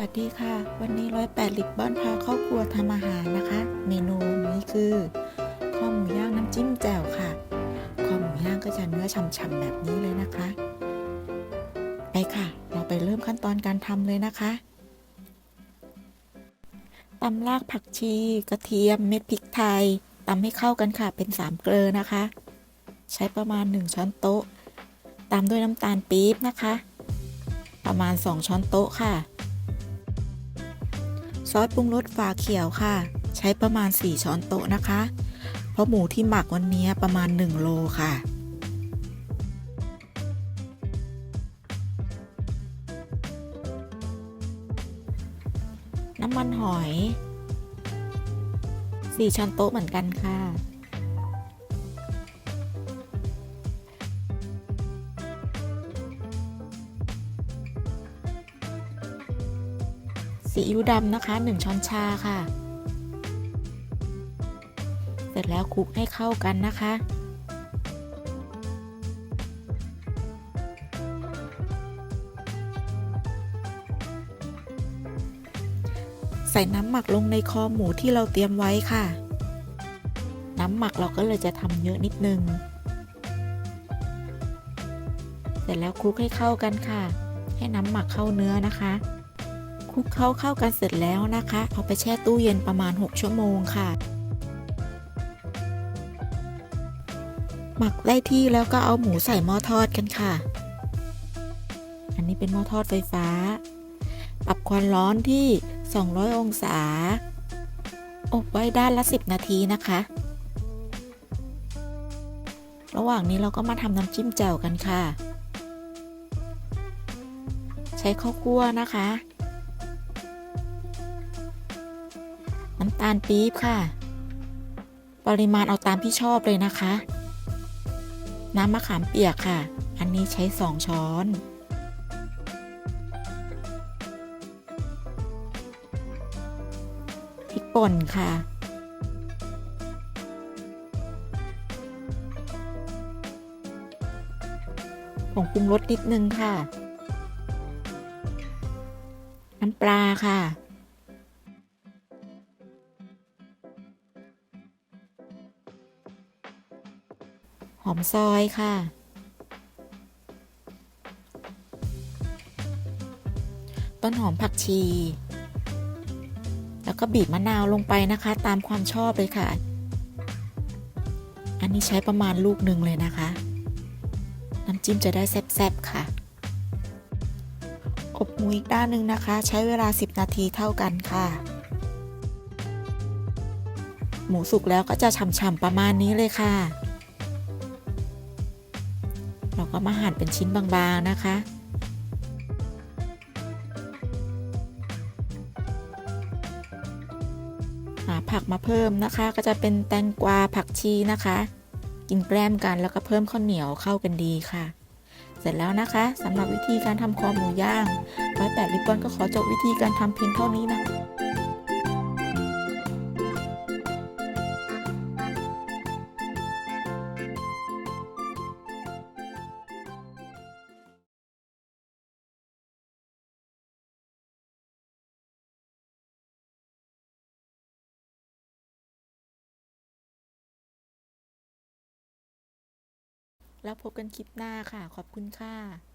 วัสดีค่ะ วันนี้ร้อยแปดลิบบ้านพาครอบครัวทำอาหารนะคะ เมนูนี้คือข้าวหมูย่างน้ำจิ้มแจ่วค่ะข้าวหมูย่างก็จะเนื้อฉ่ำๆแบบนี้เลยนะคะ ไปค่ะ เราไปเริ่มขั้นตอนการทำเลยนะคะตำรากผักชี กระเทียมเม็ดพริกไทยตำให้เข้ากันค่ะเป็นสามเกลือนะคะ ใช้ประมาณ 1 ช้อนโต๊ะตามด้วยน้ำตาลปี๊บนะคะ ประมาณ 2 ช้อนโต๊ะค่ะ ซอสปรุงรสฝาเขียวค่ะ ใช้ประมาณ 4 ช้อนโต๊ะนะคะ เพราะหมูที่หมักวันนี้ประมาณ 1 โลค่ะน้ำมันหอย 4 ช้อนโต๊ะเหมือนกันค่ะ ซีอิ๊วดำนะคะ 1 ช้อนชาค่ะ เสร็จแล้วคลุกให้เข้ากันนะคะ ใส่น้ำหมักลงในคอหมูที่เราเตรียมไว้ค่ะ น้ำหมักเราก็เลยจะทำเยอะนิดนึงเสร็จแล้วคลุกให้เข้ากันค่ะ ให้น้ำหมักเข้าเนื้อนะคะ คลุกเข้าเข้ากันเสร็จแล้วนะคะ เอาไปแช่ตู้เย็นประมาณ 6 ชั่วโมงค่ะ หมักได้ที่แล้วก็เอาหมูใส่หม้อทอดกันค่ะ อันนี้เป็นหม้อทอดไฟฟ้า ปรับความร้อนที่ 200 องศา อบไว้ด้านละ 10 นาทีนะคะ ระหว่างนี้เราก็มาทำน้ำจิ้มแจ่วกันค่ะ ใช้ข้าวคั่วนะคะ น้ำตาลปี๊บค่ะ ปริมาณเอาตามที่ชอบเลยนะคะ น้ำมะขามเปียกค่ะ อันนี้ใช้2ช้อนพริกป่นค่ะผงปรุงรสนิดนึงค่ะ น้ำปลาค่ะ หอมซอยค่ะ ต้นหอมผักชี แล้วก็บีบมะนาวลงไปนะคะ ตามความชอบเลยค่ะ อันนี้ใช้ประมาณลูกหนึ่งเลยนะคะ น้ำจิ้มจะได้แซ่บๆค่ะ อบหมูอีกด้านหนึ่งนะคะ ใช้เวลา 10 นาทีเท่ากันค่ะหมูสุกแล้วก็จะฉ่ำๆประมาณนี้เลยค่ะ เราก็มาหั่นเป็นชิ้นบางๆนะคะ หาผักมาเพิ่มนะคะ ก็จะเป็นแตงกวาผักชีนะคะ กินแกล้มกันแล้วก็เพิ่มข้าวเหนียวเข้ากันดีค่ะ เสร็จแล้วนะคะสำหรับวิธีการทำคอหมูย่างร้อยแปดลิปปอนก็ขอจบวิธีการทำเพียงเท่านี้นะ แล้วพบกันคลิปหน้าค่ะ ขอบคุณค่ะ